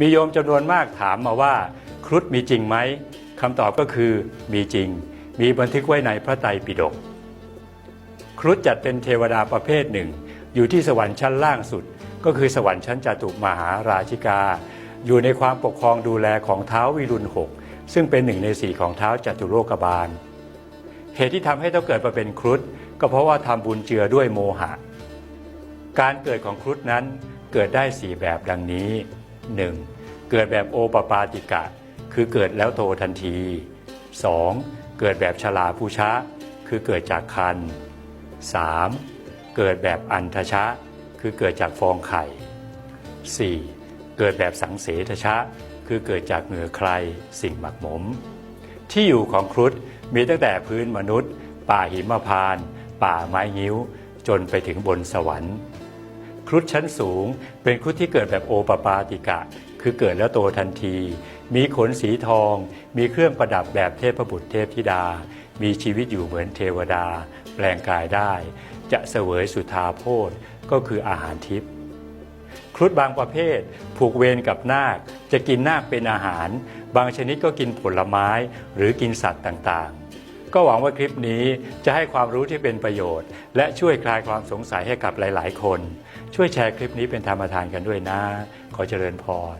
มีโยมจำนวนมากถามมาว่าครุฑมีจริงไหมคำตอบก็คือมีจริง มีบันทึกไว้ในพระไตรปิฎกครุฑจัดเป็นเทวดาประเภทหนึ่ง อยู่ที่สวรรค์ชั้นล่างสุด ก็คือสวรรค์ชั้นจตุมหาราชิกา อยู่ในความปกครองดูแลของเท้าวิรุณหกซึ่งเป็นหนึ่งในสี่ของเท้าจตุโลกบาล เหตุที่ทำให้ต้องเกิดมาเป็นครุฑก็เพราะว่าทำบุญเจือด้วยโมหะ การเกิดของครุฑนั้นเกิดได้4แบบดังนี้ 1. เกิดแบบโอปปาติกะ คือเกิดแล้วโตทันที 2. เกิดแบบชลาภูชะ คือเกิดจากคัน 3. เกิดแบบอันทชะ คือเกิดจากฟองไข่ 4. เกิดแบบสังเสทชะ คือเกิดจากเหงื่อใครสิ่งหมักหมม ที่อยู่ของครุฑมีตั้งแต่พื้นมนุษย์ ป่าหิมพาน ป่าไม้งิ้ว จนไปถึงบนสวรรค์ ครุฑชั้นสูง เป็นครุฑที่เกิดแบบโอปปาติกะ คือเกิดแล้วโตทันที มีขนสีทอง มีเครื่องประดับแบบเทพบุตรเทพธิดา มีชีวิตอยู่เหมือนเทวดา แปลงกายได้ จะเสวยสุธาโพธก็คืออาหารทิพย์ครุฑบางประเภท ผูกเวรกับนาค จะกินนาคเป็นอาหาร บางชนิดก็กินผลไม้หรือกินสัตว์ต่างๆ ก็หวังว่าคลิปนี้จะให้ความรู้ที่เป็นประโยชน์ และช่วยคลายความสงสัยให้กับหลาย ๆ คน ช่วยแชร์คลิปนี้เป็นธรรมทานกันด้วยนะ ขอเจริญพร